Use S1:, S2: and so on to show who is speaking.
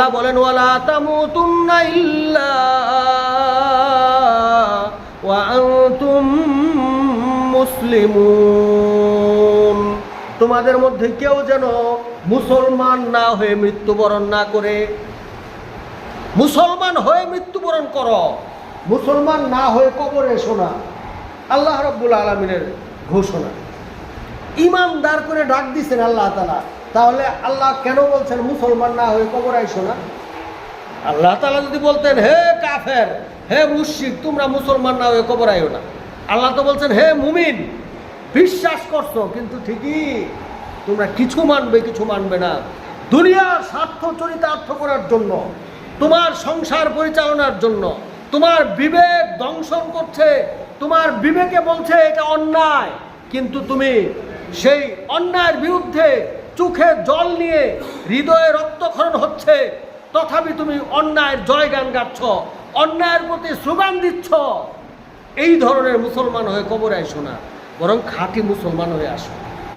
S1: আল্লাহ বলেন, ওয়ালা তামুতুন্না ইল্লা ওয়া আনতুম তোমাদের মধ্যে কেউ যেন মুসলমান না হয়ে মৃত্যুবরণ না করে। মুসলমান হয়ে মৃত্যুবরণ করো। মুসলমান না হয়ে কবরে শোনা। আল্লাহ রব্বুল আলমিনের ঘোষণা। ইমানদার করে ডাক দিছেন আল্লাহ তালা তাহলে আল্লাহ কেন বলছেন মুসলমান না হয়ে কবর আইসো না? আল্লাহ তালা যদি বলতেন, হে কাফের, হে মুশিক তোমরা মুসলমান না হয়ে কবর আইও না। আল্লাহ তো বলছেন, হে মুমিন, বিশ্বাস করছ, কিন্তু ঠিকই তোমরা কিছু মানবে কিছু মানবে না। দুনিয়ার স্বার্থ চরিতার্থ করার জন্য, তোমার সংসার পরিচালনার জন্য, তোমার বিবেক দংশন করছে, তোমার বিবেকে বলছে এটা অন্যায়, কিন্তু তুমি সেই অন্যায়ের বিরুদ্ধে চোখে জল নিয়ে হৃদয়ে রক্তক্ষরণ হচ্ছে। তথাপি তুমি অন্যায়ের জয়গান গাচ্ছ, অন্যায়ের প্রতি স্লোগান দিচ্ছ। এই ধরনের মুসলমান হয়ে কবরে আসো না, বরং খাঁটি মুসলমান হয়ে আসো।